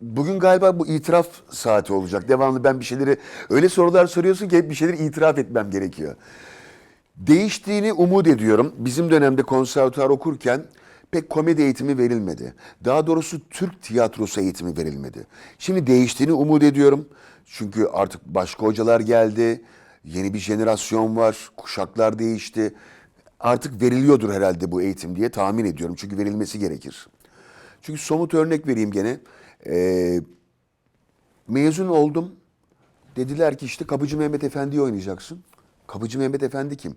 bugün galiba bu itiraf saati olacak. Devamlı ben bir şeyleri öyle sorular soruyorsun ki hep bir şeyleri itiraf etmem gerekiyor. Değiştiğini umut ediyorum. Bizim dönemde konservatuar okurken pek komedi eğitimi verilmedi. Daha doğrusu Türk tiyatrosu eğitimi verilmedi. Şimdi değiştiğini umut ediyorum. Çünkü artık başka hocalar geldi. Yeni bir jenerasyon var. Kuşaklar değişti. Artık veriliyordur herhalde bu eğitim diye tahmin ediyorum. Çünkü verilmesi gerekir. Çünkü somut örnek vereyim gene. Ee, mezun oldum. Dediler ki işte Kapıcı Mehmet Efendi'yi oynayacaksın. Kapıcı Mehmet Efendi kim?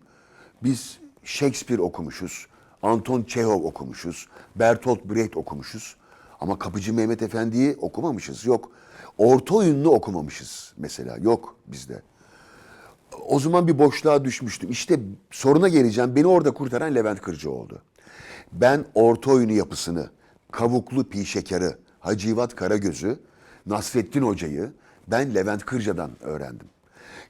Biz Shakespeare okumuşuz. Anton Çehov okumuşuz. Bertolt Brecht okumuşuz. Ama Kapıcı Mehmet Efendi'yi okumamışız. Yok. Orta oyununu okumamışız mesela. Yok bizde. O zaman bir boşluğa düşmüştüm. İşte soruna geleceğim. Beni orada kurtaran Levent Kırcı oldu. Ben orta oyunu yapısını, Kavuklu Pi Şeker'i, Hacivat Karagöz'ü, Nasrettin Hoca'yı ben Levent Kırca'dan öğrendim.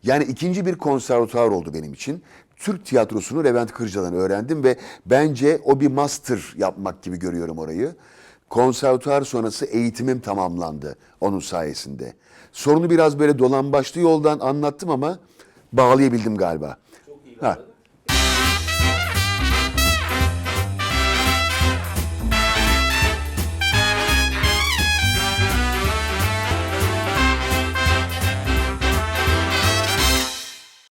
Yani ikinci bir konservatuar oldu benim için. Türk tiyatrosunu Levent Kırca'dan öğrendim ve bence o bir master yapmak gibi görüyorum orayı. Konservatuar sonrası eğitimim tamamlandı onun sayesinde. Sorunu biraz böyle dolambaçlı yoldan anlattım ama bağlayabildim galiba. Çok iyi Ha.